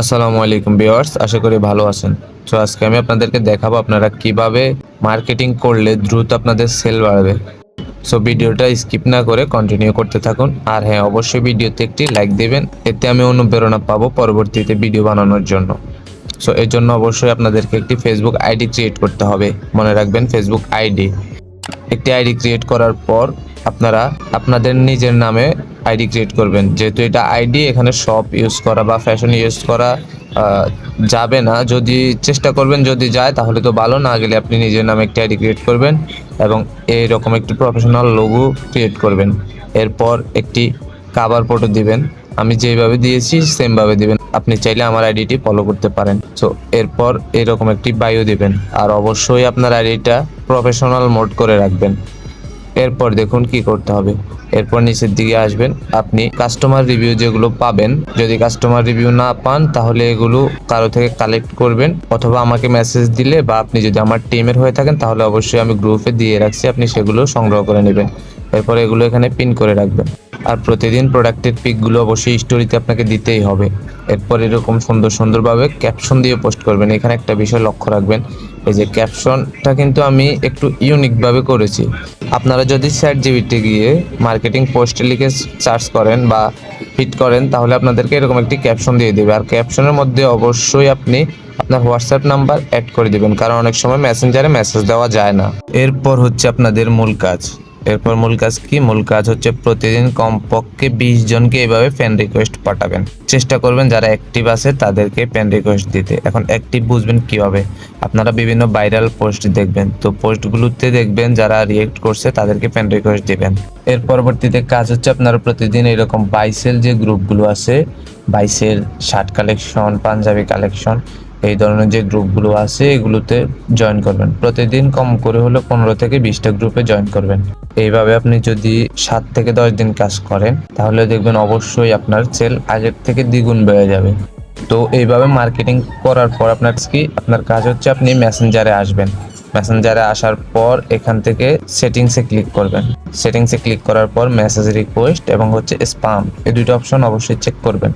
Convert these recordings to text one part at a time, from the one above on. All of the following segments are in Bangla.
আসসালামু আলাইকুম ভিউয়ার্স, আশা করি ভালো আছেন। তো আজকে আমি আপনাদেরকে দেখাবো আপনারা কীভাবে মার্কেটিং করলে দ্রুত আপনাদের সেল বাড়বে। সো ভিডিওটা স্কিপ না করে কন্টিনিউ করতে থাকুন। আর হ্যাঁ অবশ্যই ভিডিওতে একটি লাইক দেবেন, এতে আমি অনুপ্রেরণা পাবো পরবর্তীতে ভিডিও বানানোর জন্য। সো এর জন্য অবশ্যই আপনাদেরকে একটি ফেসবুক আইডি ক্রিয়েট করতে হবে। মনে রাখবেন ফেসবুক আইডি একটি আইডি ক্রিয়েট করার পর আপনারা আপনাদের নিজের নামে আইডি ক্রিয়েট করবেন। যেহেতু এটা আইডি এখানে শপ ইউজ করা বা ফ্যাশন ইউজ করা যাবে না। যদি চেষ্টা করবেন যদি যায়, তাহলে তো ভালো। না গেলে আপনি নিজের নামে একটি আইডি ক্রিয়েট করবেন এবং এইরকম একটি প্রফেশনাল লোগো ক্রিয়েট করবেন। এরপর একটি কাভার ফটো দিবেন। আমি যেভাবে দিয়েছি সেমভাবে দিবেন। আপনি চাইলে আমার আইডিটি ফলো করতে পারেন। সো এরপর এরকম একটি বায়ো দিবেন। আর অবশ্যই আপনার আইডিটা প্রফেশনাল মোড করে রাখবেন। এরপর দেখুন কি করতে হবে। এরপর নিচের দিকে আসবেন। আপনি কাস্টমার রিভিউ যেগুলো পাবেন, যদি কাস্টমার রিভিউ না পান, তাহলে এগুলো কারও থেকে কালেক্ট করবেন অথবা আমাকে মেসেজ দিলে বা আপনি যদি আমার টিমের হয়ে থাকেন, তাহলে অবশ্যই আমি গ্রুপে দিয়ে রাখছি, আপনি সেগুলো সংগ্রহ করে নেবেন। এরপর এগুলো এখানে পিন করে রাখবেন। আর প্রতিদিন প্রোডাক্টের পিকগুলো অবশ্যই স্টোরিতে আপনাকে দিতেই হবে। এরপর এরকম সুন্দর সুন্দরভাবে ক্যাপশন দিয়ে পোস্ট করবেন। এখানে একটা বিষয় লক্ষ্য রাখবেন এই যে ক্যাপশনটা কিন্তু আমি একটু ইউনিকভাবে করেছি। আপনারা যদি স্যাট জিবিতে গিয়ে মার্কেটিং পোস্টে লিখে সার্চ করেন বা হিট করেন, তাহলে আপনাদেরকে এরকম একটি ক্যাপশন দিয়ে দেবে। আর ক্যাপশনের মধ্যে অবশ্যই আপনি আপনার হোয়াটসঅ্যাপ নাম্বার অ্যাড করে দিবেন, কারণ অনেক সময় মেসেঞ্জারে মেসেজ দেওয়া যায় না। এরপর হচ্ছে আপনাদের মূল কাজ। এরপর মূল কাজ কি? মূল কাজ হচ্ছে প্রতিদিন কমপক্ষে বিশ জনকে এভাবে ফ্যান রিকোয়েস্ট পাঠাবেন। চেষ্টা করবেন যারা অ্যাক্টিভ আছে তাদেরকে ফ্যান রিকোয়েস্ট দিতে। এখন অ্যাক্টিভ বুঝবেন কীভাবে? আপনারা বিভিন্ন ভাইরাল পোস্ট দেখবেন। তো পোস্টগুলোতে দেখবেন যারা রিয়েক্ট করছে তাদেরকে ফ্যান রিকোয়েস্ট দিবেন। এর পরবর্তীতে কাজ হচ্ছে আপনারা প্রতিদিন এরকম বাইসেল যে গ্রুপগুলো আছে buy sell shirt collection Punjabi collection এই ধরনের যে গ্রুপগুলো আছে, এগুলোতে জয়েন করবেন। প্রতিদিন কম করে হলে পনেরো থেকে বিশটা গ্রুপে জয়েন করবেন। এইভাবে আপনি যদি সাত থেকে দশ দিন কাজ করেন, তাহলে দেখবেন অবশ্যই আপনার সেল আগের থেকে দ্বিগুণ বেড়ে যাবে। তো এইভাবে মার্কেটিং করার পর আপনার কি, আপনার কাজ হচ্ছে আপনি মেসেঞ্জারে আসবেন। মেসেঞ্জারে আসার পর এখান থেকে সেটিংসে ক্লিক করবেন। সেটিংসে ক্লিক করার পর মেসেজ রিকোয়েস্ট এবং হচ্ছে স্পাম এই দুটো অপশন অবশ্যই চেক করবেন।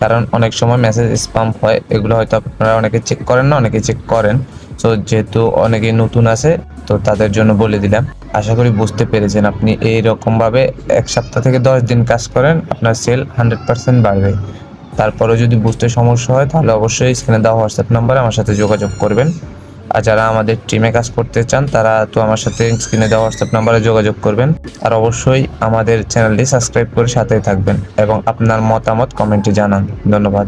কারণ অনেক সময় মেসেজ স্পাম হয়, এগুলো হয়তো আপনারা অনেকে চেক করেন না, অনেকে চেক করেন। সো যেহেতু অনেকে নতুন আছে, তো তাদের জন্য বলে দিলাম। আশা করি বুঝতে পেরেছেন আপনি এই রকমভাবে এক সপ্তাহ থেকে দশ দিন কাজ করেন, আপনার সেল হান্ড্রেড পার্সেন্ট বাড়বে। তারপরে যদি বুঝতে সমস্যা হয়, তাহলে অবশ্যই স্ক্রিনে দেওয়া হোয়াটসঅ্যাপ নাম্বারে আমার সাথে যোগাযোগ করবেন। আর যারা আমাদের টিমে কাজ করতে চান, তারা তো আমার সাথে স্ক্রিনে দেওয়া হোয়াটসঅ্যাপ নাম্বারে যোগাযোগ করবেন। আর অবশ্যই আমাদের চ্যানেলটি সাবস্ক্রাইব করে সাথে থাকবেন এবং আপনার মতামত কমেন্টে জানান। ধন্যবাদ।